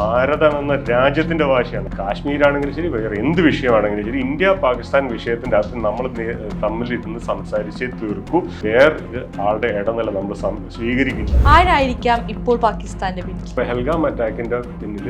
ഭാരതം എന്ന രാജ്യത്തിന്റെ ഭാഷയാണ്. കാശ്മീരാണെങ്കിലും ശരി വേറെ എന്ത് വിഷയമാണെങ്കിലും ശരി ഇന്ത്യ പാകിസ്ഥാൻ വിഷയത്തിന്റെ അകത്ത് നമ്മൾ തമ്മിൽ ഇരുന്ന് സംസാരിച്ചേ തീർക്കൂ. വേറെ ആളുടെ ഇടനില നമ്മൾ സ്വീകരിക്കുന്നു സ്വീകരിക്കില്ല. ആരായിരിക്കാം ഇപ്പോൾ പാകിസ്ഥാന്റെ പിന്നിൽ? പെഹൽഗാം അറ്റാക്കിന്റെ പിന്നിൽ.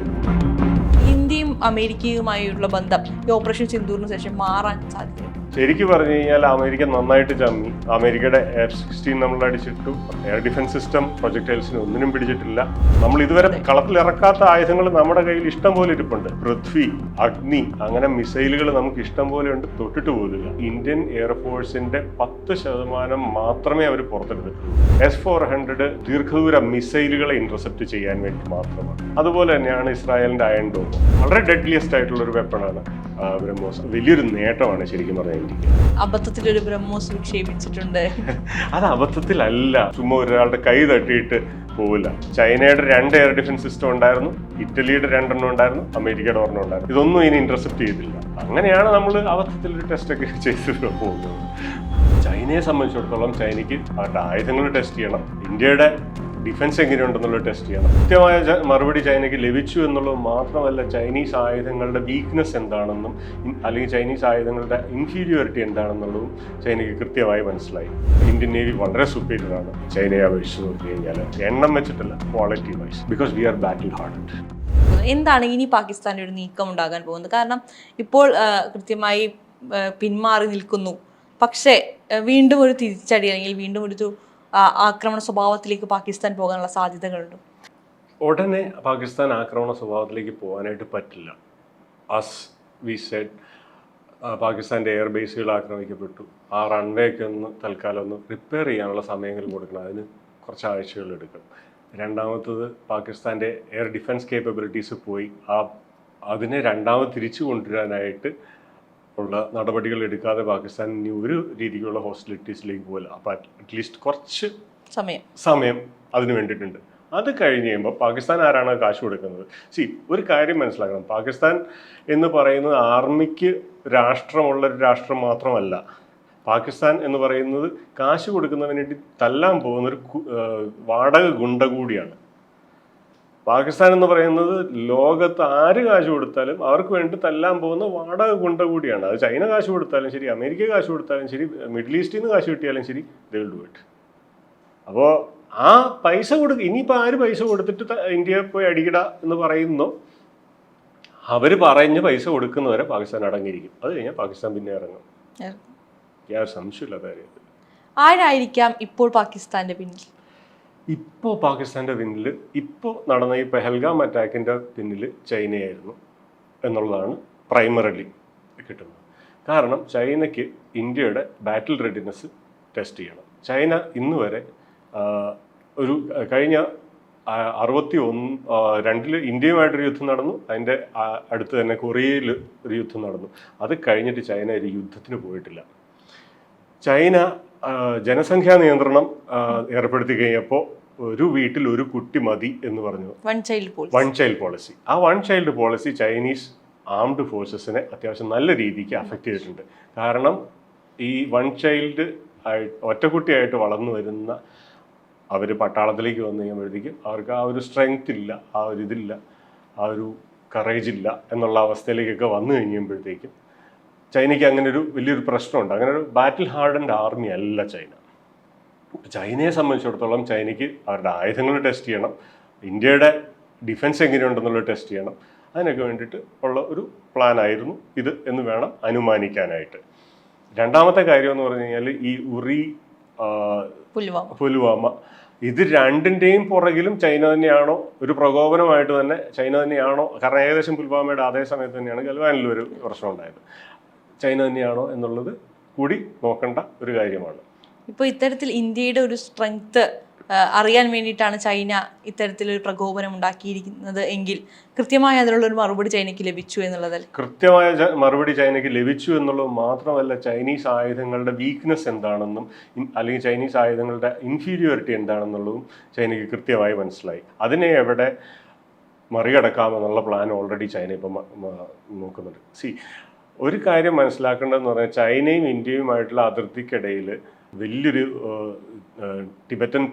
ഇന്ത്യയും അമേരിക്കയുമായുള്ള ബന്ധം ഈ ഓപ്പറേഷൻ സിന്ദൂറിന് ശേഷം മാറാൻ സാധ്യതയുണ്ട്. ശരിക്കും പറഞ്ഞു കഴിഞ്ഞാൽ അമേരിക്ക നന്നായിട്ട് ചമ്മി. അമേരിക്കയുടെ എഫ് സിക്സ്റ്റീൻ നമ്മൾ അടിച്ചിട്ടു. എയർ ഡിഫൻസ് സിസ്റ്റം പ്രൊജക്ടൈൽസിന് ഒന്നിനും പിടിച്ചിട്ടില്ല. നമ്മൾ ഇതുവരെ കളത്തിലിറക്കാത്ത ആയുധങ്ങൾ നമ്മുടെ കയ്യിൽ ഇഷ്ടം പോലെ ഇരിപ്പുണ്ട്. പൃഥ്വി അഗ്നി അങ്ങനെ മിസൈലുകൾ നമുക്ക് ഇഷ്ടം പോലെ ഉണ്ട്. തൊട്ടിട്ട് പോലില്ല ഇന്ത്യൻ എയർഫോഴ്സിന്റെ പത്ത് ശതമാനം മാത്രമേ അവർ പുറത്തെടുത്തിട്ടുള്ളൂ. എസ് ഫോർ ഹൺഡ്രഡ് ദീർഘദൂര മിസൈലുകളെ ഇന്റർസെപ്റ്റ് ചെയ്യാൻ വേണ്ടി മാത്രമാണ്. അതുപോലെ തന്നെയാണ് ഇസ്രായേലിന്റെ അയൺ ഡോം വളരെ ഡെഡ്ലിയസ്റ്റ് ആയിട്ടുള്ള ഒരു വെപ്പണാണ് വലിയൊരു നേട്ടമാണ് ശരിക്കും ഇന്ത്യയ്ക്ക് അബദ്ധത്തിൽ ഒരു ബ്രഹ്മോസ് വിക്ഷേപിച്ചിട്ടുണ്ട്. അത് അബദ്ധത്തിലല്ല. ചുമ്മാ ഒരാളുടെ കൈ തട്ടിയിട്ട് പോവില്ല. ചൈനയുടെ രണ്ട് എയർ ഡിഫൻസ് സിസ്റ്റം ഉണ്ടായിരുന്നു. ഇറ്റലിയുടെ രണ്ടെണ്ണം ഉണ്ടായിരുന്നു. അമേരിക്കയുടെ ഒരെണ്ണം ഉണ്ടായിരുന്നു. ഇതൊന്നും ഇനി ഇന്റർസെപ്റ്റ് ചെയ്തില്ല. അങ്ങനെയാണ് നമ്മൾ അബദ്ധത്തിൽ ഒരു ടെസ്റ്റ് ഒക്കെ ചെയ്ത് പോകുന്നത്. ചൈനയെ സംബന്ധിച്ചിടത്തോളം ചൈനയ്ക്ക് അവരുടെ ആയുധങ്ങൾ ടെസ്റ്റ് ചെയ്യണം. ഇന്ത്യയുടെ ഡിഫൻസ് എങ്ങനെയുണ്ടെന്നുള്ളത് ടെസ്റ്റ് ചെയ്യണം. കൃത്യമായ മറുപടി ചൈനയ്ക്ക് ലഭിച്ചു എന്നുള്ളത് മാത്രമല്ല ചൈനീസ് ആയുധങ്ങളുടെ വീക്ക്നെസ് എന്താണെന്നും അല്ലെങ്കിൽ ചൈനീസ് ആയുധങ്ങളുടെ ഇൻഫീരിയോറിറ്റി എന്താണെന്നുള്ളതും ചൈനയ്ക്ക് കൃത്യമായി മനസ്സിലായി. ഇന്ത്യൻ നേവി വളരെ സുപ്പീരിയർ ആണ്. ചൈനയെ അപേക്ഷിച്ച് നോക്കി കഴിഞ്ഞാൽ എണ്ണം വെച്ചിട്ടല്ല quality wise because we are battle hard എന്താണ് ഇനി പാകിസ്ഥാന്റെ ഒരു നീക്കം ഉണ്ടാകാൻ പോകുന്നത്? കാരണം ഇപ്പോൾ കൃത്യമായി പിന്മാറി നിൽക്കുന്നു. പക്ഷേ വീണ്ടും ഒരു തിരിച്ചടി അല്ലെങ്കിൽ വീണ്ടും ഒരു ആക്രമണ സ്വഭാവത്തിലേക്ക് പാകിസ്ഥാൻ പോകാനുള്ള സാധ്യതകളുണ്ട്. ഉടനെ പാകിസ്ഥാൻ ആക്രമണ സ്വഭാവത്തിലേക്ക് പോകാനായിട്ട് പറ്റില്ല. അസ് വി സെഡ് പാകിസ്ഥാന്റെ എയർ ബേസുകൾ ആക്രമിക്കപ്പെട്ടു. ആ റൺവേ ഒക്കെ ഒന്ന് തൽക്കാലം ഒന്ന് റിപ്പയർ ചെയ്യാനുള്ള സമയങ്ങൾ കൊടുക്കണം. അതിന് കുറച്ച് ആഴ്ചകൾ എടുക്കും രണ്ടാമത്തത് പാകിസ്ഥാന്റെ എയർ ഡിഫൻസ് കേപ്പബിലിറ്റീസ് പോയി. ആ അതിനെ രണ്ടാമത് തിരിച്ചു കൊണ്ടുവരാനായിട്ട് ഉള്ള നടപടികൾ എടുക്കാതെ പാകിസ്ഥാൻ ഇനി ഒരു രീതിക്കുള്ള ഹോസ്റ്റിലിറ്റീസിലേക്ക് പോകില്ല അപ്പോൾ അറ്റ്ലീസ്റ്റ് കുറച്ച് സമയം. സമയം അതിന് വേണ്ടിയിട്ടുണ്ട്. അത് കഴിഞ്ഞ് കഴിയുമ്പോൾ പാകിസ്ഥാൻ ആരാണ് കാശ് കൊടുക്കുന്നത്? സി ഒരു കാര്യം മനസ്സിലാക്കണം. പാകിസ്ഥാൻ എന്ന് പറയുന്നത് ആർമിക്ക് രാഷ്ട്രമുള്ള ഒരു രാഷ്ട്രം മാത്രമല്ല. പാകിസ്ഥാൻ എന്ന് പറയുന്നത് കാശ് കൊടുക്കുന്നതിന് വേണ്ടി തല്ലാൻ പോകുന്ന ഒരു വാടക ഗുണ്ട കൂടിയാണ്. പാകിസ്ഥാൻ എന്ന് പറയുന്നത് ലോകത്ത് ആര് കാശ് കൊടുത്താലും അവർക്ക് വേണ്ടി തല്ലാൻ പോകുന്ന വാടക ഗുണ്ട കൂടിയാണ്. അത് ചൈന കാശ് കൊടുത്താലും ശരി അമേരിക്ക കാശ് കൊടുത്താലും ശരി മിഡിൽ ഈസ്റ്റിൽ നിന്ന് കാശ് കിട്ടിയാലും ശരി ദേ വിൽ ഡു ഇറ്റ് അപ്പോൾ ആ പൈസ കൊടുക്ക ഇനിയിപ്പോൾ ആര് പൈസ കൊടുത്തിട്ട് ഇന്ത്യ ഇന്ത്യയെ പോയി അടിക്കട എന്ന് പറയുന്നു? അവർ പറഞ്ഞ് പൈസ കൊടുക്കുന്നവരെ പാകിസ്ഥാൻ അടങ്ങിയിരിക്കും. അത് കഴിഞ്ഞാൽ പാകിസ്ഥാൻ പിന്നെ ഇറങ്ങും. സംശയമില്ലാത്ത കാര്യം ആരായിരിക്കാം ഇപ്പോൾ പാകിസ്ഥാന്റെ പിന്നിൽ? ഇപ്പോൾ പാകിസ്ഥാന്റെ പിന്നിൽ ഇപ്പോൾ നടന്ന ഈ പെഹൽഗാം അറ്റാക്കിന്റെ പിന്നിൽ ചൈനയായിരുന്നു എന്നുള്ളതാണ് പ്രൈമറലി കിട്ടുന്നത്. കാരണം ചൈനയ്ക്ക് ഇന്ത്യയുടെ ബാറ്റിൽ റെഡിനെസ് ടെസ്റ്റ് ചെയ്യണം. ചൈന ഇന്ന് വരെ ഒരു കഴിഞ്ഞ അറുപത്തി ഒന്ന് രണ്ടിൽ ഇന്ത്യയുമായിട്ടൊരു യുദ്ധം നടന്നു. അതിന്റെ അടുത്ത് തന്നെ കൊറിയയിൽ ഒരു യുദ്ധം നടന്നു. അത് കഴിഞ്ഞിട്ട് ചൈന ഒരു യുദ്ധത്തിന് പോയിട്ടില്ല. ചൈന ജനസംഖ്യാ നിയന്ത്രണം ഏർപ്പെടുത്തി കഴിഞ്ഞപ്പോൾ ഒരു വീട്ടിൽ ഒരു കുട്ടി മതി എന്ന് പറഞ്ഞു. One child policy one child policy ആ one child policy Chinese armed ഫോഴ്സസിനെ അത്യാവശ്യം നല്ല രീതിക്ക് അഫക്റ്റ് ചെയ്തിട്ടുണ്ട്. കാരണം ഈ വൺ ചൈൽഡ് ആയി ഒറ്റക്കുട്ടിയായിട്ട് വളർന്നു വരുന്ന അവർ പട്ടാളത്തിലേക്ക് വന്നു കഴിയുമ്പോഴത്തേക്കും അവർക്ക് ആ ഒരു സ്ട്രെങ്ത് ഇല്ല ആ ഒരു ഇതില്ല ആ ഒരു കറേജ് ഇല്ല എന്നുള്ള അവസ്ഥയിലേക്കൊക്കെ വന്നു കഴിയുമ്പോഴത്തേക്കും ചൈനയ്ക്ക് അങ്ങനെ ഒരു വലിയൊരു പ്രശ്നമുണ്ട്. അങ്ങനെ ഒരു ബാറ്റിൽ ഹാർഡൻഡ് ആർമി അല്ല ചൈന. ചൈനയെ സംബന്ധിച്ചിടത്തോളം ചൈനയ്ക്ക് അവരുടെ ആയുധങ്ങൾ ടെസ്റ്റ് ചെയ്യണം. ഇന്ത്യയുടെ ഡിഫൻസ് എങ്ങനെയുണ്ടെന്നുള്ളത് ടെസ്റ്റ് ചെയ്യണം. അതിനൊക്കെ വേണ്ടിയിട്ട് ഉള്ള ഒരു പ്ലാൻ ആയിരുന്നു ഇത് എന്ന് വേണം അനുമാനിക്കാനായിട്ട്. രണ്ടാമത്തെ കാര്യം എന്ന് പറഞ്ഞു കഴിഞ്ഞാൽ ഈ ഉറി പുൽവാമ. ഇത് രണ്ടിന്റെയും പുറകിലും ചൈന തന്നെയാണോ? ഒരു പ്രകോപനമായിട്ട് തന്നെ ചൈന തന്നെയാണോ? കാരണം ഏകദേശം പുൽവാമയുടെ അതേ സമയത്ത് തന്നെയാണ് ഗൽവാനിൽ ഒരു പ്രശ്നം ഉണ്ടായത്. ചൈന തന്നെയാണോ എന്നുള്ളത് കൂടി നോക്കേണ്ട ഒരു കാര്യമാണ്. ഇപ്പോൾ ഇത്തരത്തിൽ ഇന്ത്യയുടെ ഒരു സ്ട്രെങ്ത് അറിയാൻ വേണ്ടിയിട്ടാണ് ചൈന ഇത്തരത്തിലൊരു പ്രകോപനം ഉണ്ടാക്കിയിരിക്കുന്നത് എങ്കിൽ കൃത്യമായ അതിനുള്ള ഒരു മറുപടി ചൈനയ്ക്ക് ലഭിച്ചു എന്നുള്ളതല്ല? കൃത്യമായ മറുപടി ചൈനയ്ക്ക് ലഭിച്ചു എന്നുള്ളത് മാത്രമല്ല ചൈനീസ് ആയുധങ്ങളുടെ വീക്ക്നെസ് എന്താണെന്നും അല്ലെങ്കിൽ ചൈനീസ് ആയുധങ്ങളുടെ ഇൻഫീരിയോറിറ്റി എന്താണെന്നുള്ളതും ചൈനയ്ക്ക് കൃത്യമായി മനസ്സിലായി. അതിനെ എവിടെ മറികടക്കാമെന്നുള്ള പ്ലാൻ ഓൾറെഡി ചൈന ഇപ്പം നോക്കുന്നുണ്ട്. സി ഒരു കാര്യം മനസ്സിലാക്കേണ്ടതെന്ന് പറഞ്ഞാൽ ചൈനയും ഇന്ത്യയുമായിട്ടുള്ള അതിർത്തിക്കിടയിൽ വലിയൊരു ടിബറ്റൻ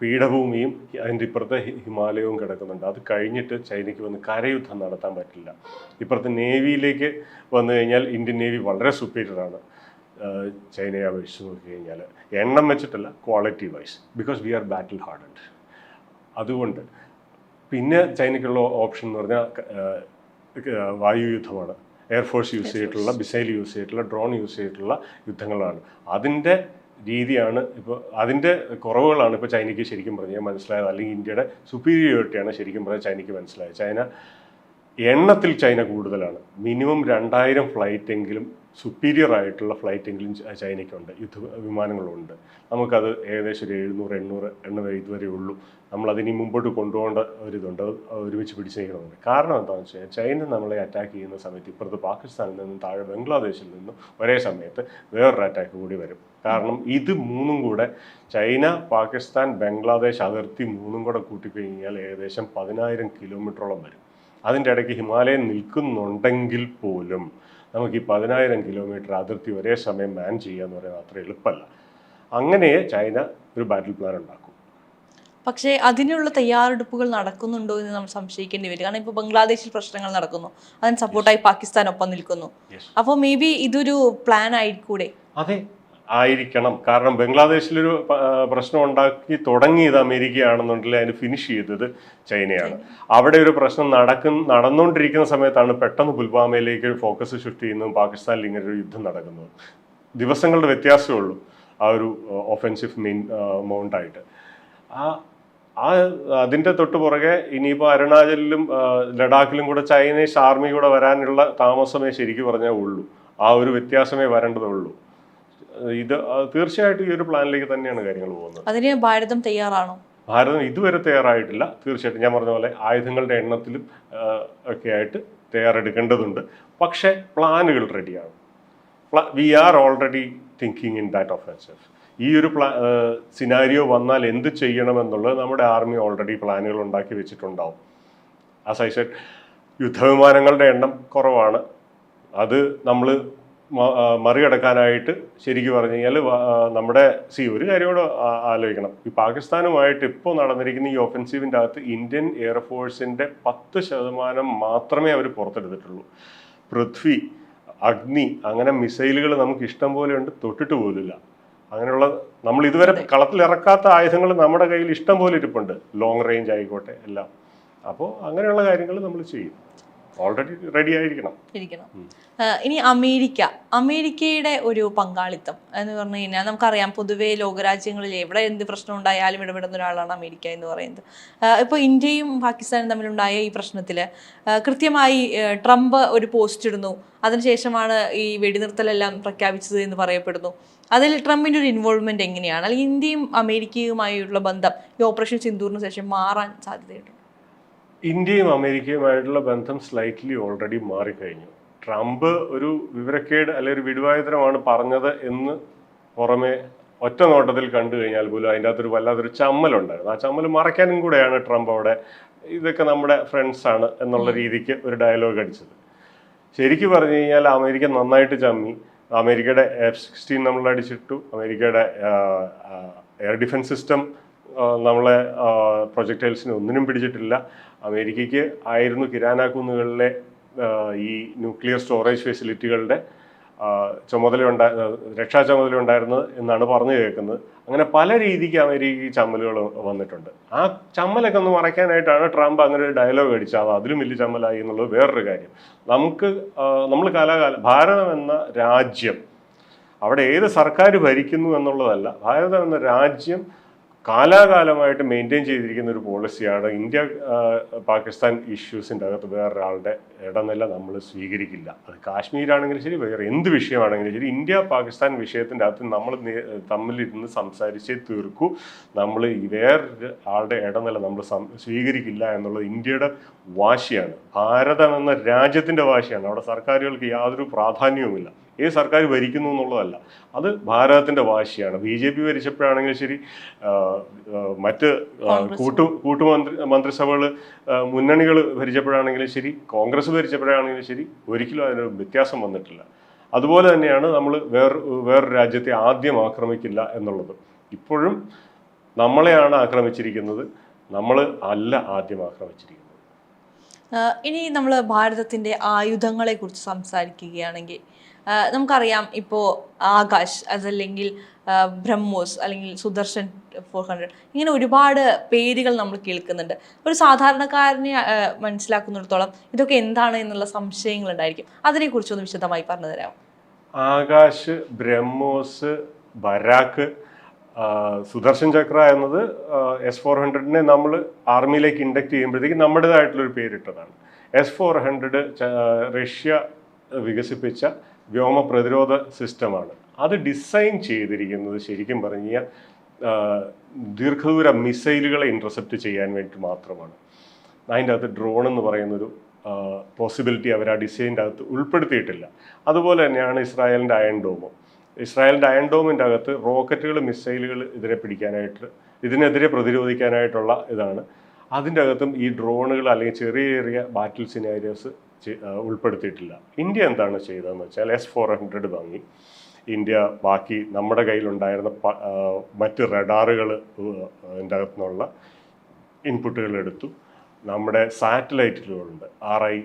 പീഠഭൂമിയും അതിന്റെ ഇപ്പുറത്തെ ഹിമാലയവും കിടക്കുന്നുണ്ട്. അത് കഴിഞ്ഞിട്ട് ചൈനയ്ക്ക് വന്ന് കരയുദ്ധം നടത്താൻ പറ്റില്ല. ഇപ്പുറത്തെ നേവിയിലേക്ക് വന്നു കഴിഞ്ഞാൽ ഇന്ത്യൻ നേവി വളരെ സുപ്പീരിയറാണ് ചൈനയെ അപേക്ഷിച്ച് നോക്കി കഴിഞ്ഞാൽ. എണ്ണം വെച്ചിട്ടല്ല quality wise because we are battle hardened അതുകൊണ്ട് പിന്നെ ചൈനയ്ക്കുള്ള ഓപ്ഷൻ എന്ന് പറഞ്ഞാൽ വായുയുദ്ധമാണ് വായു യുദ്ധമാണ്. എയർഫോഴ്സ് യൂസ് ചെയ്തിട്ടുള്ള മിസൈൽ യൂസ് ചെയ്തിട്ടുള്ള ഡ്രോൺ യൂസ് ചെയ്തിട്ടുള്ള യുദ്ധങ്ങളാണ്. അതിന്റെ രീതിയാണ് ഇപ്പോൾ അതിന്റെ കുറവുകളാണ് ഇപ്പോൾ ചൈനയ്ക്ക് ശരിക്കും പറഞ്ഞാൽ മനസ്സിലായത്. അല്ലെങ്കിൽ ഇന്ത്യയുടെ സുപ്പീരിയോറിറ്റിയാണ് ശരിക്കും പറഞ്ഞാൽ ചൈനയ്ക്ക് മനസ്സിലായത്. ചൈന എണ്ണത്തിൽ ചൈന കൂടുതലാണ്. മിനിമം രണ്ടായിരം ഫ്ലൈറ്റ് എങ്കിലും സുപ്പീരിയർ ആയിട്ടുള്ള ഫ്ലൈറ്റ് എങ്കിലും ചൈനയ്ക്കുണ്ട്. യുദ്ധ വിമാനങ്ങളുണ്ട്. നമുക്കത് ഏകദേശം ഒരു എഴുന്നൂറ് എണ്ണൂറ് എണ്ണ വരെ ഇതുവരെ ഉള്ളൂ. നമ്മൾ അതിനി മുമ്പോട്ട് കൊണ്ടുപോകേണ്ട ഒരിതുണ്ട് ഒരുമിച്ച് പിടിച്ചു നീക്കണമെന്ന് കാരണം എന്താണെന്ന് വെച്ച് കഴിഞ്ഞാൽ ചൈന നമ്മളെ അറ്റാക്ക് ചെയ്യുന്ന സമയത്ത് ഇപ്പുറത്ത് പാകിസ്ഥാനിൽ നിന്നും താഴെ ബംഗ്ലാദേശിൽ നിന്നും ഒരേ സമയത്ത് വേറൊരു അറ്റാക്ക് കൂടി വരും. കാരണം ഇത് മൂന്നും കൂടെ ചൈന പാകിസ്ഥാൻ ബംഗ്ലാദേശ് അതിർത്തി മൂന്നും കൂടെ കൂട്ടിക്കഴിഞ്ഞാൽ ഏകദേശം പതിനായിരം കിലോമീറ്ററോളം വരും. അതിന്റെ ഇടയ്ക്ക് ഹിമാലയം നിൽക്കുന്നുണ്ടെങ്കിൽ പോലും നമുക്ക് ഈ പതിനായിരം കിലോമീറ്റർ അതിർത്തി ഒരേ സമയം മാൻ ചെയ്യുക എന്ന് പറയുന്നത് അത്ര എളുപ്പമല്ല. അങ്ങനെ ചൈന ഒരു ബാറ്റിൽ പ്ലാൻ ഉണ്ടാക്കും. പക്ഷേ അതിനുള്ള തയ്യാറെടുപ്പുകൾ നടക്കുന്നുണ്ടോ എന്ന് നമ്മൾ സംശയിക്കേണ്ടി വരും. കാരണം ഇപ്പോൾ ബംഗ്ലാദേശിൽ പ്രശ്നങ്ങൾ നടക്കുന്നു. അതിന് സപ്പോർട്ടായി പാകിസ്ഥാൻ ഒപ്പം നിൽക്കുന്നു. അപ്പോൾ മേ ബി ഇതൊരു പ്ലാൻ ആയിക്കൂടെ? അതെ. ആയിരിക്കണം. കാരണം ബംഗ്ലാദേശിലൊരു പ്രശ്നം ഉണ്ടാക്കി തുടങ്ങിയത് അമേരിക്കയാണെന്നുണ്ടെങ്കിൽ അതിന് ഫിനിഷ് ചെയ്തത് ചൈനയാണ്. അവിടെ ഒരു പ്രശ്നം നടക്കുന്ന നടന്നുകൊണ്ടിരിക്കുന്ന സമയത്താണ് പെട്ടെന്ന് പുൽവാമയിലേക്ക് ഫോക്കസ് ഷിഫ്റ്റ് ചെയ്യുന്നതും പാകിസ്ഥാനിൽ ഇങ്ങനെ ഒരു യുദ്ധം നടക്കുന്നതും. ദിവസങ്ങളുടെ വ്യത്യാസമേ ഉള്ളൂ ആ ഒരു ഒഫെൻസീവ് മെയിൻ മൗണ്ടായിട്ട് ആ ആ അതിന്റെ തൊട്ട് പുറകെ ഇനിയിപ്പോൾ അരുണാചലിലും ലഡാക്കിലും കൂടെ ചൈനീസ് ആർമി കൂടെ വരാനുള്ള താമസമേ ശരിക്കും പറഞ്ഞാൽ ഉള്ളൂ. ആ ഒരു വ്യത്യാസമേ വരേണ്ടതുള്ളൂ. ഇത് തീർച്ചയായിട്ടും ഈ ഒരു പ്ലാനിലേക്ക് തന്നെയാണ് കാര്യങ്ങൾ പോകുന്നത്. അതിന് ഭാരതം തയ്യാറാണോ? ഭാരതം ഇതുവരെ തയ്യാറായിട്ടില്ല. തീർച്ചയായിട്ടും ഞാൻ പറഞ്ഞ പോലെ ആയുധങ്ങളുടെ എണ്ണത്തിലും ഒക്കെ ആയിട്ട് തയ്യാറെടുക്കേണ്ടതുണ്ട്. പക്ഷേ പ്ലാനുകൾ റെഡിയാണ്. We are already thinking in that offensive ഈ ഒരു പ്ലാ സിനാരിയോ വന്നാൽ എന്ത് ചെയ്യണമെന്നുള്ളത് നമ്മുടെ ആർമി ഓൾറെഡി പ്ലാനുകൾ ഉണ്ടാക്കി വെച്ചിട്ടുണ്ടാവും. ആസ് ഐ സെഡ് യുദ്ധവിമാനങ്ങളുടെ എണ്ണം കുറവാണ്. അത് നമ്മൾ മറികടക്കാനായിട്ട് ശരിക്കും പറഞ്ഞു കഴിഞ്ഞാൽ നമ്മുടെ സി ഒരു കാര്യം കൂടെ ആലോചിക്കണം. ഈ പാകിസ്ഥാനുമായിട്ട് ഇപ്പോൾ നടന്നിരിക്കുന്ന ഈ ഒഫൻസീവിന്റെ അകത്ത് ഇന്ത്യൻ എയർഫോഴ്സിന്റെ പത്ത് ശതമാനം മാത്രമേ അവർ പുറത്തെടുത്തിട്ടുള്ളൂ. പൃഥ്വി അഗ്നി അങ്ങനെ മിസൈലുകൾ നമുക്ക് ഇഷ്ടം പോലെ ഉണ്ട് തൊട്ടിട്ട് പോലില്ല അങ്ങനെയുള്ള നമ്മൾ ഇതുവരെ കളത്തിലിറക്കാത്ത ആയുധങ്ങൾ നമ്മുടെ കയ്യിൽ ഇഷ്ടം പോലെ ഇരിപ്പുണ്ട്. ലോങ് റേഞ്ച് ആയിക്കോട്ടെ എല്ലാം. അപ്പോൾ അങ്ങനെയുള്ള കാര്യങ്ങൾ നമ്മൾ ചെയ്യും. ഓൾറെഡി റെഡി ആയിരിക്കണം. ഇരിക്കണം. ഇനി അമേരിക്ക. അമേരിക്കയുടെ ഒരു പങ്കാളിത്തം എന്ന് പറഞ്ഞു കഴിഞ്ഞാൽ നമുക്കറിയാം പൊതുവേ ലോകരാജ്യങ്ങളിൽ എവിടെ എന്ത് പ്രശ്നം ഉണ്ടായാലും ഇടപെടുന്ന ഒരാളാണ് അമേരിക്ക എന്ന് പറയുന്നത്. ഇപ്പോൾ ഇന്ത്യയും പാകിസ്ഥാനും തമ്മിലുണ്ടായ ഈ പ്രശ്നത്തിൽ കൃത്യമായി ട്രംപ് ഒരു പോസ്റ്റ് ഇടുന്നു. അതിനുശേഷമാണ് ഈ വെടിനിർത്തലെല്ലാം പ്രഖ്യാപിച്ചത് എന്ന് പറയപ്പെടുന്നു. അതിൽ ട്രംപിന്റെ ഒരു ഇൻവോൾവ്മെന്റ് എങ്ങനെയാണ്? അല്ലെങ്കിൽ ഇന്ത്യയും അമേരിക്കയുമായുള്ള ബന്ധം ഈ ഓപ്പറേഷൻ സിന്ദൂറിന് ശേഷം മാറാൻ സാധ്യതയുണ്ട്? ഇന്ത്യയും അമേരിക്കയുമായിട്ടുള്ള ബന്ധം സ്ലൈറ്റ്ലി ഓൾറെഡി മാറിക്കഴിഞ്ഞു. ട്രംപ് ഒരു വിവരക്കേട് അല്ലെ ഒരു വിടുവായുധനമാണ് പറഞ്ഞത് എന്ന് പുറമെ ഒറ്റ നോട്ടത്തിൽ കണ്ടു കഴിഞ്ഞാൽ പോലും അതിന്റെ അകത്തൊരു വല്ലാത്തൊരു ചമ്മലുണ്ടായിരുന്നു ആ ചമ്മൽ മറയ്ക്കാനും കൂടെയാണ് ട്രംപ് അവിടെ ഇതൊക്കെ നമ്മുടെ ഫ്രണ്ട്സാണ് എന്നുള്ള രീതിക്ക് ഒരു ഡയലോഗ് അടിച്ചത്. ശരിക്കും പറഞ്ഞു കഴിഞ്ഞാൽ അമേരിക്ക നന്നായിട്ട് ചമ്മി. അമേരിക്കയുടെ എഫ് സിക്സ്റ്റീൻ നമ്മൾ അടിച്ചിട്ടു. അമേരിക്കയുടെ എയർ ഡിഫൻസ് സിസ്റ്റം നമ്മളെ പ്രൊജക്ടൈൽസിന് ഒന്നിനും പിടിച്ചിട്ടില്ല. അമേരിക്കയ്ക്ക് ആയിരുന്നു കിരാന കുന്നുകളിലെ ഈ ന്യൂക്ലിയർ സ്റ്റോറേജ് ഫെസിലിറ്റികളുടെ ആ, ചുമതല ഉണ്ടാ രക്ഷാ ചുമതല ഉണ്ടായിരുന്നത് എന്നാണ് പറഞ്ഞു കേൾക്കുന്നത്. അങ്ങനെ പല രീതിക്ക് അമേരിക്കയ്ക്ക് ചമ്മലുകൾ വന്നിട്ടുണ്ട്. ആ ചമ്മലൊക്കെ ഒന്ന് മറയ്ക്കാനായിട്ടാണ് ട്രംപ് അങ്ങനെ ഒരു ഡയലോഗ് അടിച്ചത് അത് അതിലും വലിയ ചമ്മലായി എന്നുള്ളത് വേറൊരു കാര്യം. നമുക്ക് നമ്മൾ കലാകാല ഭാരതം എന്ന രാജ്യം അവിടെ ഏത് സർക്കാർ ഭരിക്കുന്നു എന്നുള്ളതല്ല ഭാരതം എന്ന രാജ്യം കാലാകാലമായിട്ട് മെയിന്റെയിൻ ചെയ്തിരിക്കുന്ന ഒരു പോളിസിയാണ് ഇന്ത്യ പാകിസ്ഥാൻ ഇഷ്യൂസിന്റെ അകത്ത് വേറൊരാളുടെ ഇടനില നമ്മൾ സ്വീകരിക്കില്ല. അത് കാശ്മീരാണെങ്കിലും ശരി വേറെ എന്ത് വിഷയമാണെങ്കിലും ശരി ഇന്ത്യ പാകിസ്ഥാൻ വിഷയത്തിന്റെ അകത്ത് നമ്മൾ തമ്മിലിരുന്ന് സംസാരിച്ചേ തീർക്കൂ. നമ്മൾ വേറൊരു ആളുടെ ഇടനില നമ്മൾ സ്വീകരിക്കില്ല എന്നുള്ളത് ഇന്ത്യയുടെ വാശിയാണ്. ഭാരതം എന്ന രാജ്യത്തിന്റെ വാശിയാണ്. അവിടെ സർക്കാരുകൾക്ക് യാതൊരു പ്രാധാന്യവുമില്ല. ഏത് സർക്കാർ ഭരിക്കുന്നു എന്നുള്ളതല്ല. അത് ഭാരതത്തിന്റെ വാശിയാണ്. ബി ജെ പി ഭരിച്ചപ്പോഴാണെങ്കിലും ശരി മറ്റ് കൂട്ടു കൂട്ടുമന്ത്രി മന്ത്രിസഭകൾ മുന്നണികൾ ഭരിച്ചപ്പോഴാണെങ്കിലും ശരി കോൺഗ്രസ് ഭരിച്ചപ്പോഴാണെങ്കിലും ശരി ഒരിക്കലും അതിന് വ്യത്യാസം വന്നിട്ടില്ല. അതുപോലെ തന്നെയാണ് നമ്മൾ വേറെ വേറൊരു രാജ്യത്തെ ആദ്യം ആക്രമിക്കില്ല എന്നുള്ളത്. ഇപ്പോഴും നമ്മളെയാണ് ആക്രമിച്ചിരിക്കുന്നത്. നമ്മൾ അല്ല ആദ്യം ആക്രമിച്ചിരിക്കുന്നത്. ഇനി നമ്മൾ ഭാരതത്തിന്റെ ആയുധങ്ങളെക്കുറിച്ച് സംസാരിക്കുകയാണെങ്കിൽ നമുക്കറിയാം ഇപ്പോൾ ആകാശ് അതല്ലെങ്കിൽ ബ്രഹ്മോസ് അല്ലെങ്കിൽ സുദർശൻ ഫോർ ഹൺഡ്രഡ് ഇങ്ങനെ ഒരുപാട് പേരുകൾ നമ്മൾ കേൾക്കുന്നുണ്ട്. ഒരു സാധാരണക്കാരനെ മനസ്സിലാക്കുന്നിടത്തോളം ഇതൊക്കെ എന്താണ് എന്നുള്ള സംശയങ്ങൾ ഉണ്ടായിരിക്കും. അതിനെക്കുറിച്ചൊന്ന് വിശദമായി പറഞ്ഞു തരാം ആകാശ് ബ്രഹ്മോസ് ബരാക്ക് സുദർശൻ ചക്ര എന്നത് എസ് ഫോർ ഹൺഡ്രഡിനെ നമ്മൾ ആർമിയിലേക്ക് ഇൻഡക്റ്റ് ചെയ്യുമ്പോഴത്തേക്ക് നമ്മുടേതായിട്ടുള്ളൊരു പേരിട്ടതാണ്. എസ് ഫോർ ഹൺഡ്രഡ് റഷ്യ വികസിപ്പിച്ച വ്യോമ പ്രതിരോധ സിസ്റ്റമാണ്. അത് ഡിസൈൻ ചെയ്തിരിക്കുന്നത് ശരിക്കും പറഞ്ഞു കഴിഞ്ഞാൽ ദീർഘദൂര മിസൈലുകളെ ഇന്റർസെപ്റ്റ് ചെയ്യാൻ വേണ്ടി മാത്രമാണ്. അതിന്റെ അകത്ത് ഡ്രോൺ എന്ന് പറയുന്നൊരു പോസിബിലിറ്റി അവർ ആ ഡിസൈന്റെ അകത്ത് ഉൾപ്പെടുത്തിയിട്ടില്ല. അതുപോലെ തന്നെയാണ് ഇസ്രായേലിന്റെ അയൺ ഡോമും. ഇസ്രായേലിന്റെ അയൺ ഡോമിന്റെ അകത്ത് റോക്കറ്റുകൾ മിസൈലുകൾ ഇതിനെ പിടിക്കാനായിട്ട് ഇതിനെതിരെ പ്രതിരോധിക്കാനായിട്ടുള്ള ഇതാണ്. അതിന്റെ അകത്തും ഈ ഡ്രോണുകൾ അല്ലെങ്കിൽ ചെറിയ ചെറിയ ബാറ്റിൽ സിനാരിയോസ് ഉൾപ്പെടുത്തിയിട്ടില്ല. ഇന്ത്യ എന്താണ് ചെയ്തതെന്ന് വെച്ചാൽ എസ് ഫോർ ഹൺഡ്രഡ് വാങ്ങി. ഇന്ത്യ ബാക്കി നമ്മുടെ കയ്യിലുണ്ടായിരുന്ന മറ്റ് റഡാറുകൾ അതിന്റെ അകത്തുനിന്നുള്ള ഇൻപുട്ടുകൾ എടുത്തു. നമ്മുടെ സാറ്റലൈറ്റുകളുണ്ട്. ആർ ഐ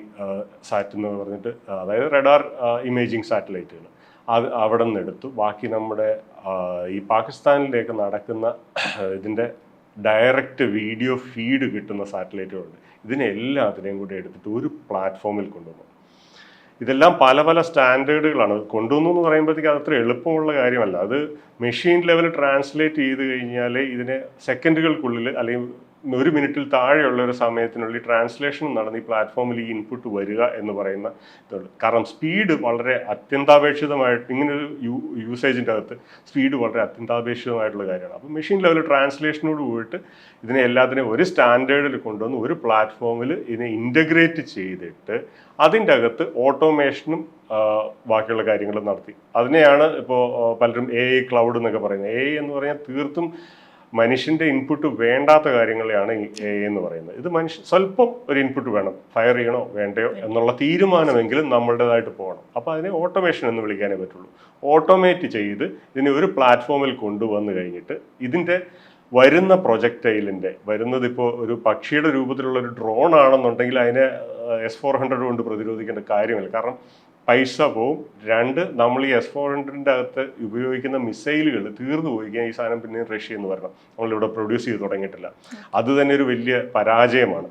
സാറ്റ് എന്ന് പറഞ്ഞിട്ട് അതായത് റഡാർ ഇമേജിങ് സാറ്റലൈറ്റുകൾ. അത് അവിടെ നിന്ന് എടുത്തു. ബാക്കി നമ്മുടെ ഈ പാകിസ്ഥാനിലേക്ക് നടക്കുന്ന ഇതിന്റെ ഡയറക്റ്റ് വീഡിയോ ഫീഡ് കിട്ടുന്ന സാറ്റലൈറ്റുകളുണ്ട്. ഇതിനെ എല്ലാത്തിനെയും കൂടി എടുത്തിട്ട് ഒരു പ്ലാറ്റ്ഫോമിൽ കൊണ്ടുവന്നു. ഇതെല്ലാം പല പല സ്റ്റാൻഡേർഡുകളാണ്. കൊണ്ടുവന്നു എന്ന് പറയുമ്പോഴത്തേക്ക് അത് അത്ര എളുപ്പമുള്ള കാര്യമല്ല. അത് മെഷീൻ ലെവൽ ട്രാൻസ്ലേറ്റ് ചെയ്ത് കഴിഞ്ഞാൽ ഇതിനെ സെക്കൻഡുകൾക്കുള്ളിൽ അല്ലെങ്കിൽ ഒരു മിനിറ്റിൽ താഴെയുള്ള ഒരു സമയത്തിനുള്ളിൽ ട്രാൻസ്ലേഷൻ നടന്ന് ഈ പ്ലാറ്റ്ഫോമിൽ ഈ ഇൻപുട്ട് വരിക എന്ന് പറയുന്ന ഇതുള്ളൂ കാരണം സ്പീഡ് വളരെ അത്യന്താപേക്ഷിതമായിട്ട് ഇങ്ങനെ ഒരു യൂസേജിന്റെ അകത്ത് സ്പീഡ് വളരെ അത്യന്താപേക്ഷിതമായിട്ടുള്ള കാര്യമാണ്. അപ്പോൾ മെഷീൻ ലെവൽ ട്രാൻസ്ലേഷനോട് പോയിട്ട് ഇതിനെ എല്ലാത്തിനെയും ഒരു സ്റ്റാൻഡേർഡിൽ കൊണ്ടുവന്ന് ഒരു പ്ലാറ്റ്ഫോമിൽ ഇതിനെ ഇന്റഗ്രേറ്റ് ചെയ്തിട്ട് അതിന്റെ അകത്ത് ഓട്ടോമേഷനും ബാക്കിയുള്ള കാര്യങ്ങളും നടത്തി. അതിനെയാണ് ഇപ്പോൾ പലരും എ ഐ ക്ലൗഡ് എന്നൊക്കെ പറയുന്നത്. എ ഐ എന്ന് പറഞ്ഞാൽ തീർത്തും മനുഷ്യന്റെ ഇൻപുട്ട് വേണ്ടാത്ത കാര്യങ്ങളെയാണ് എ എന്ന് പറയുന്നത്. ഇത് മനുഷ്യ സ്വല്പം ഒരു ഇൻപുട്ട് വേണം. ഫയർ ചെയ്യണോ? വേണ്ടയോ? എന്നുള്ള തീരുമാനമെങ്കിലും നമ്മളുടേതായിട്ട് പോകണം. അപ്പോൾ അതിനെ ഓട്ടോമേഷൻ എന്ന് വിളിക്കാനേ പറ്റുള്ളൂ. ഓട്ടോമേറ്റ് ചെയ്ത് ഇതിനെ ഒരു പ്ലാറ്റ്ഫോമിൽ കൊണ്ടുവന്നു കഴിഞ്ഞിട്ട് ഇതിന്റെ വരുന്ന പ്രൊജക്റ്റൈലിന്റെ വരുന്നത് ഇപ്പോൾ ഒരു പക്ഷിയുടെ രൂപത്തിലുള്ള ഒരു ഡ്രോൺ ആണെന്നുണ്ടെങ്കിൽ അതിനെ എസ് ഫോർ ഹൺഡ്രഡ് കൊണ്ട് പ്രതിരോധിക്കേണ്ട കാര്യമില്ല. കാരണം പൈസ പോവും. രണ്ട് നമ്മൾ ഈ എസ് ഫോർ ഹൺഡ്രഡിന്റെ അകത്ത് ഉപയോഗിക്കുന്ന മിസൈലുകൾ തീർന്നു പോയിക്കാൻ ഈ സാധനം പിന്നെ റഷ്യ എന്ന് പറയണം നമ്മളിവിടെ പ്രൊഡ്യൂസ് ചെയ്ത് തുടങ്ങിയിട്ടില്ല. അത് തന്നെ ഒരു വലിയ പരാജയമാണ്.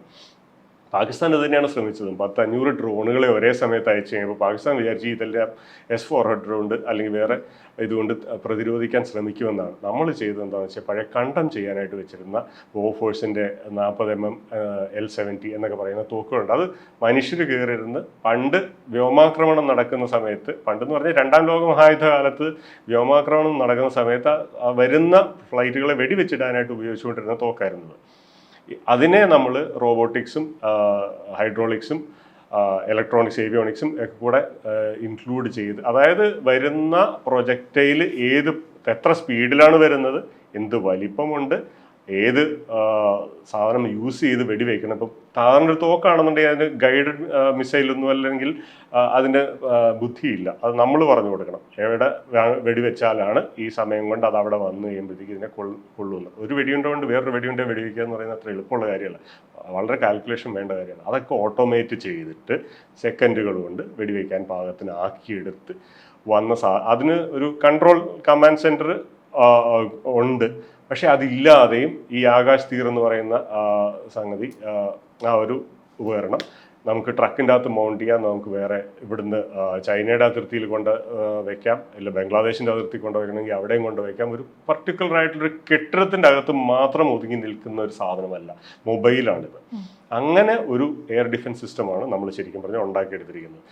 പാകിസ്ഥാൻ ഇത് തന്നെയാണ് ശ്രമിച്ചതും. പത്ത് അഞ്ഞൂറ് ഡ്രോണുകളെ ഒരേ സമയത്ത് അയച്ചു കഴിയുമ്പോൾ പാകിസ്ഥാൻ വിചാരിച്ച് ഇതെല്ലാം എസ് ഫോർ ഹൺഡ്രഡ് അല്ലെങ്കിൽ വേറെ ഇതുകൊണ്ട് പ്രതിരോധിക്കാൻ ശ്രമിക്കുമെന്നാണ്. നമ്മൾ ചെയ്തത് എന്താണെന്ന് വെച്ചാൽ പഴയ കണ്ടം ചെയ്യാനായിട്ട് വെച്ചിരുന്ന ബോഫോഴ്സിന്റെ നാൽപ്പത് എം എം എൽ സെവന്റി എന്നൊക്കെ പറയുന്ന തോക്കുകളുണ്ട്. അത് മനുഷ്യർ കയറിയിരുന്ന് പണ്ട് വ്യോമാക്രമണം നടക്കുന്ന സമയത്ത് പണ്ടെന്ന് പറഞ്ഞാൽ രണ്ടാം ലോക മഹായുദ്ധ കാലത്ത് വ്യോമാക്രമണം നടക്കുന്ന സമയത്ത് വരുന്ന ഫ്ലൈറ്റുകളെ വെടിവെച്ചിടാനായിട്ട് ഉപയോഗിച്ചുകൊണ്ടിരുന്ന തോക്കായിരുന്നത് അതിനെ നമ്മൾ റോബോട്ടിക്സും ഹൈഡ്രോളിക്സും ഇലക്ട്രോണിക്സ് ഏവിയോണിക്സും ഒക്കെ കൂടെ ഇൻക്ലൂഡ് ചെയ്ത് അതായത് വരുന്ന പ്രൊജക്റ്റയിൽ ഏത് എത്ര സ്പീഡിലാണ് വരുന്നത് എന്ത് വലിപ്പമുണ്ട് ഏത് സാധനം യൂസ് ചെയ്ത് വെടിവെക്കണം. ഇപ്പം സാധാരണ ഒരു തോക്കാണെന്നുണ്ടെങ്കിൽ അതിന് ഗൈഡഡ് മിസൈലൊന്നും അല്ലെങ്കിൽ അതിന്റെ ബുദ്ധിയില്ല. അത് നമ്മൾ പറഞ്ഞു കൊടുക്കണം. എവിടെ വെടിവെച്ചാലാണ് ഈ സമയം കൊണ്ട് അത് അവിടെ വന്നു കഴിയുമ്പോഴത്തേക്ക് ഇതിനെ കൊള്ളു കൊള്ളുന്നത് ഒരു വെടിയുണ്ട കൊണ്ട് വേറൊരു വെടിയുണ്ട വെടിവെക്കുക എന്ന് പറയുന്നത് അത്ര എളുപ്പമുള്ള കാര്യമല്ല. വളരെ കാൽക്കുലേഷൻ വേണ്ട കാര്യമാണ്. അതൊക്കെ ഓട്ടോമേറ്റ് ചെയ്തിട്ട് സെക്കൻഡുകൾ കൊണ്ട് വെടിവെക്കാൻ പാകത്തിന് ആക്കിയെടുത്ത് വന്ന സാ അതിന് ഒരു കൺട്രോൾ കമാൻഡ് സെന്റർ ഉണ്ട്. പക്ഷെ അതില്ലാതെയും ഈ ആകാശ് തീർ എന്ന് പറയുന്ന സംഗതി ആ, ഒരു ഉപകരണം നമുക്ക് ട്രക്കിന്റെ അകത്ത് മൗണ്ട് ചെയ്യാം. നമുക്ക് വേറെ ഇവിടുന്ന് ചൈനയുടെ അതിർത്തിയിൽ കൊണ്ട് വെക്കാം. ഇല്ല ബംഗ്ലാദേശിന്റെ അതിർത്തി കൊണ്ട് വെക്കണമെങ്കിൽ അവിടെയും കൊണ്ട് വെക്കാം. ഒരു പർട്ടിക്കുലർ ആയിട്ടുള്ളൊരു കെട്ടിടത്തിന്റെ അകത്ത് മാത്രം ഒതുങ്ങി നിൽക്കുന്ന ഒരു സാധനമല്ല. മൊബൈലാണിത്. അങ്ങനെ ഒരു എയർ ഡിഫൻസ് സിസ്റ്റമാണ് നമ്മൾ ശരിക്കും പറഞ്ഞാൽ ഉണ്ടാക്കിയെടുത്തിരിക്കുന്നത്.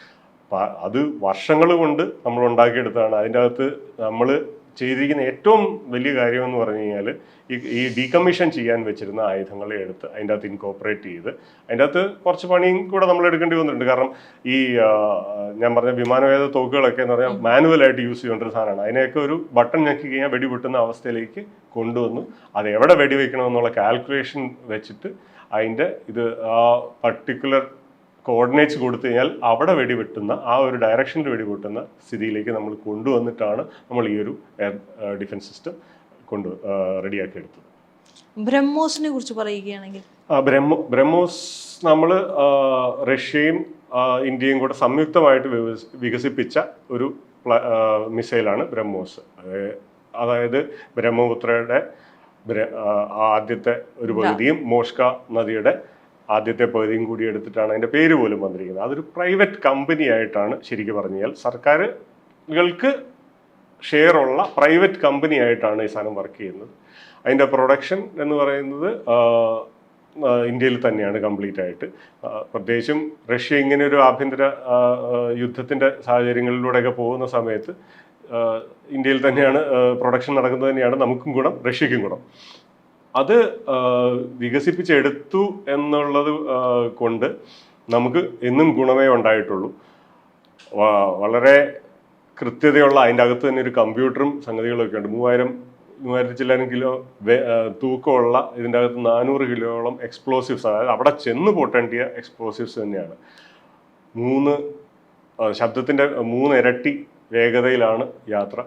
അത് വർഷങ്ങൾ കൊണ്ട് നമ്മൾ ഉണ്ടാക്കിയെടുത്തതാണ്. അതിന്റെ അകത്ത് നമ്മൾ ചെയ്തിരിക്കുന്ന ഏറ്റവും വലിയ കാര്യമെന്ന് പറഞ്ഞു കഴിഞ്ഞാൽ ഈ ഈ ഡീകമ്മീഷൻ ചെയ്യാൻ വെച്ചിരുന്ന ആയുധങ്ങളെ എടുത്ത് അതിന്റെ അകത്ത് ഇൻകോപ്പറേറ്റ് ചെയ്ത് അതിന്റെ അകത്ത് കുറച്ച് പണിയും കൂടെ നമ്മൾ എടുക്കേണ്ടി വന്നിട്ടുണ്ട്. കാരണം ഈ ഞാൻ പറഞ്ഞ വിമാനവേദ തോക്കുകളൊക്കെ എന്ന് പറഞ്ഞാൽ മാനുവലായിട്ട് യൂസ് ചെയ്യേണ്ട ഒരു സാധനമാണ്. അതിനെയൊക്കെ ഒരു ബട്ടൺ ഞെക്കി കഴിഞ്ഞാൽ വെടി പൊട്ടുന്ന അവസ്ഥയിലേക്ക് കൊണ്ടുവന്നു. അത് എവിടെ വെടിവെക്കണമെന്നുള്ള കാൽക്കുലേഷൻ വെച്ചിട്ട് അതിന്റെ ഇത് ആ പർട്ടിക്കുലർ കോർഡിനേറ്റ്സ് കൊടുത്തു കഴിഞ്ഞാൽ അവിടെ വെടിവെട്ടുന്ന ആ ഒരു ഡയറക്ഷനിൽ വെടിവെട്ടുന്ന സ്ഥിതിയിലേക്ക് നമ്മൾ കൊണ്ടുവന്നിട്ടാണ് നമ്മൾ ഈ ഒരു എയർ ഡിഫൻസ് സിസ്റ്റം കൊണ്ട് റെഡിയാക്കി എടുത്തത്. ബ്രഹ്മോസിനെ കുറിച്ച് പറയുകയാണെങ്കിൽ. ബ്രഹ്മോ ബ്രഹ്മോസ് നമ്മൾ റഷ്യയും ഇന്ത്യയും കൂടെ സംയുക്തമായിട്ട് വികസിപ്പിച്ച ഒരു മിസൈലാണ് ബ്രഹ്മോസ്. അതായത് ബ്രഹ്മപുത്രയുടെ ആദ്യത്തെ ഒരു പകുതിയും മോഷ്ക നദിയുടെ ആദ്യത്തെ പകുതിയും കൂടി എടുത്തിട്ടാണ് അതിന്റെ പേര് പോലും വന്നിരിക്കുന്നത്. അതൊരു പ്രൈവറ്റ് കമ്പനി ആയിട്ടാണ് ശരിക്കും പറഞ്ഞാൽ സർക്കാരുകൾക്ക് ഷെയർ ഉള്ള പ്രൈവറ്റ് കമ്പനി ആയിട്ടാണ് ഈ സാധനം വർക്ക് ചെയ്യുന്നത്. അതിന്റെ പ്രൊഡക്ഷൻ എന്ന് പറയുന്നത് ഇന്ത്യയിൽ തന്നെയാണ് കംപ്ലീറ്റ് ആയിട്ട്. പ്രത്യേകിച്ചും റഷ്യ ഇങ്ങനെ ഒരു ആഭ്യന്തര യുദ്ധത്തിന്റെ സാഹചര്യങ്ങളിലൂടെയൊക്കെ പോകുന്ന സമയത്ത് ഇന്ത്യയിൽ തന്നെയാണ് പ്രൊഡക്ഷൻ നടക്കുന്നത് തന്നെയാണ് നമുക്കും ഗുണം റഷ്യക്കും ഗുണം. അത് വികസിപ്പിച്ചെടുത്തു എന്നുള്ളത് കൊണ്ട് നമുക്ക് എന്നും ഗുണമേ ഉണ്ടായിട്ടുള്ളൂ. വളരെ കൃത്യതയുള്ള അതിന്റെ അകത്ത് തന്നെ ഒരു കമ്പ്യൂട്ടറും സംഗതികളൊക്കെ ഉണ്ട്. മൂവായിരം മൂവായിരത്തി ചില്ലാനും കിലോ തൂക്കമുള്ള ഇതിന്റെ അകത്ത് നാനൂറ് കിലോയോളം എക്സ്പ്ലോസീവ്സ് അതായത് അവിടെ ചെന്ന് പൊട്ടേണ്ടിയ എക്സ്പ്ലോസീവ്സ് തന്നെയാണ്. മൂന്ന് ശബ്ദത്തിന്റെ മൂന്ന് ഇരട്ടി വേഗതയിലാണ് യാത്ര.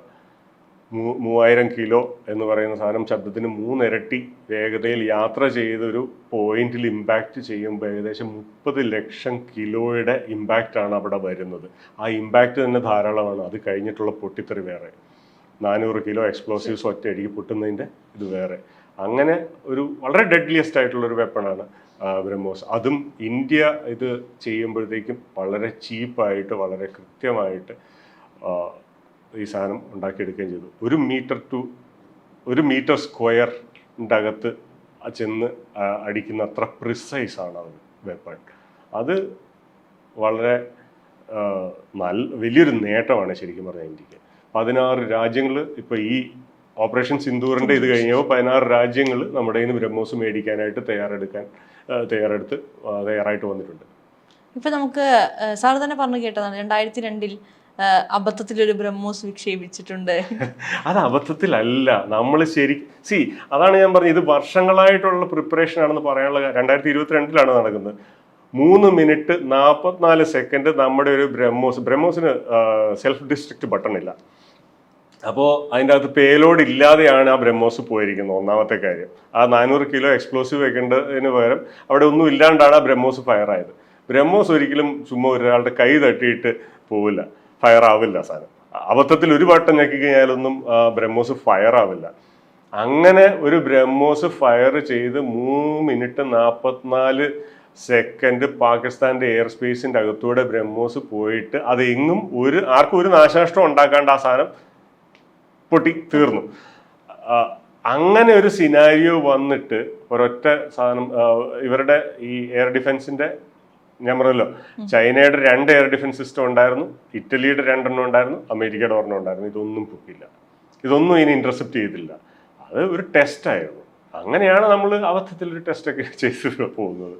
മൂവായിരം കിലോ എന്ന് പറയുന്ന സാധനം ശബ്ദത്തിന് മൂന്നിരട്ടി വേഗതയിൽ യാത്ര ചെയ്തൊരു പോയിന്റിൽ ഇമ്പാക്റ്റ് ചെയ്യുമ്പോൾ ഏകദേശം മുപ്പത് ലക്ഷം കിലോയുടെ ഇമ്പാക്റ്റാണ് അവിടെ വരുന്നത്. ആ ഇമ്പാക്റ്റ് തന്നെ ധാരാളമാണ്. അത് കഴിഞ്ഞിട്ടുള്ള പൊട്ടിത്തെറി വേറെ. നാനൂറ് കിലോ എക്സ്പ്ലോസീവ്സ് ഒറ്റയടിക്ക് പൊട്ടുന്നതിന്റെ ഇത് വേറെ. അങ്ങനെ ഒരു വളരെ ഡെഡ്ലിയസ്റ്റ് ആയിട്ടുള്ള ഒരു വെപ്പണാണ് ബ്രഹ്മോസ്. അതും ഇന്ത്യ ഇത് ചെയ്യുമ്പോഴത്തേക്കും വളരെ ചീപ്പായിട്ട് വളരെ കൃത്യമായിട്ട് ഈ സാധനം ഉണ്ടാക്കിയെടുക്കുകയും ചെയ്തു. ഒരു മീറ്റർ ടു ഒരു മീറ്റർ സ്ക്വയറിന്റെ അകത്ത് ചെന്ന് അടിക്കുന്ന അത്ര പ്രിസൈസ് ആണ് അത് വെപ്പൺ അത് വളരെ നല്ല വലിയൊരു നേട്ടമാണ് ശരിക്കും പറഞ്ഞാൽ ഇന്ത്യയ്ക്ക്. പതിനാറ് രാജ്യങ്ങൾ ഇപ്പോൾ ഈ ഓപ്പറേഷൻ സിന്ദൂറിന്റെ ഇത് കഴിഞ്ഞപ്പോൾ പതിനാറ് രാജ്യങ്ങൾ നമ്മുടെ കയ്യിൽ നിന്ന് ബ്രഹ്മോസ് മേടിക്കാനായിട്ട് തയ്യാറെടുക്കാൻ തയ്യാറെടുത്ത് തയ്യാറായിട്ട് വന്നിട്ടുണ്ട്. ഇപ്പം നമുക്ക് സാർ തന്നെ പറഞ്ഞു കേട്ടതാണ് രണ്ടായിരത്തി രണ്ടിൽ അബദ്ധത്തിൽ ഒരു ബ്രഹ്മോസ് വിക്ഷേപിച്ചിട്ടുണ്ട്. അത് അബദ്ധത്തിലല്ല. നമ്മൾ ശരി സി അതാണ് ഞാൻ പറഞ്ഞത്. ഇത് വർഷങ്ങളായിട്ടുള്ള പ്രിപ്പറേഷൻ ആണെന്ന് പറയാനുള്ള. രണ്ടായിരത്തി ഇരുപത്തിരണ്ടിലാണ് നടക്കുന്നത്. മൂന്ന് മിനിറ്റ് നാൽപ്പത്തിനാല് സെക്കൻഡ് നമ്മുടെ ഒരു ബ്രഹ്മോസ് ബ്രഹ്മോസിന് സെൽഫ് ഡിസ്ട്രിക്ട് ബട്ടൺ ഇല്ല. അപ്പോൾ അതിന്റെ അകത്ത് പേലോഡ് ഇല്ലാതെയാണ് ആ ബ്രഹ്മോസ് പോയിരിക്കുന്നത് ഒന്നാമത്തെ കാര്യം. ആ നാനൂറ് കിലോ എക്സ്പ്ലോസീവ് വെക്കേണ്ടതിന് പകരം അവിടെ ഒന്നും ഇല്ലാണ്ടാണ് ആ ബ്രഹ്മോസ് ഫയർ ആയത്. ബ്രഹ്മോസ് ഒരിക്കലും ചുമ്മാ ഒരാളുടെ കൈ തട്ടിയിട്ട് പോവില്ല. ഫയർ ആവില്ല സാധനം അബദ്ധത്തിൽ ഒരു വട്ടം ഞെക്കി കഴിഞ്ഞാലൊന്നും ബ്രഹ്മോസ് ഫയർ ആവില്ല അങ്ങനെ ഒരു ബ്രഹ്മോസ് ഫയർ ചെയ്ത് മൂന്ന് മിനിറ്റ് നാൽപ്പത്തിനാല് സെക്കൻഡ് പാകിസ്ഥാന്റെ എയർ സ്പേസിന്റെ അകത്തൂടെ ബ്രഹ്മോസ് പോയിട്ട് അത് എങ്ങും ഒരു ആർക്കും ഒരു നാശനഷ്ടം ഉണ്ടാക്കാണ്ട് ആ സാധനം പൊട്ടി തീർന്നു. അങ്ങനെ ഒരു സിനാരിയോ വന്നിട്ട് ഒരൊറ്റ സാധനം ഇവരുടെ ഈ എയർ ഡിഫൻസിന്റെ ഞാൻ പറഞ്ഞല്ലോ ചൈനയുടെ രണ്ട് എയർ ഡിഫൻസ് സിസ്റ്റം ഉണ്ടായിരുന്നു ഇറ്റലിയുടെ രണ്ടെണ്ണം ഉണ്ടായിരുന്നു അമേരിക്കയുടെ ഒരെണ്ണം ഉണ്ടായിരുന്നു. ഇതൊന്നും പൊക്കില്ല ഇതൊന്നും ഇനി ഇന്റർസെപ്റ്റ് ചെയ്തില്ല. അത് ഒരു ടെസ്റ്റ് ആയിരുന്നു. അങ്ങനെയാണ് നമ്മൾ അബദ്ധത്തിൽ ഒരു ടെസ്റ്റ് ഒക്കെ ചെയ്തു പോകുന്നത്.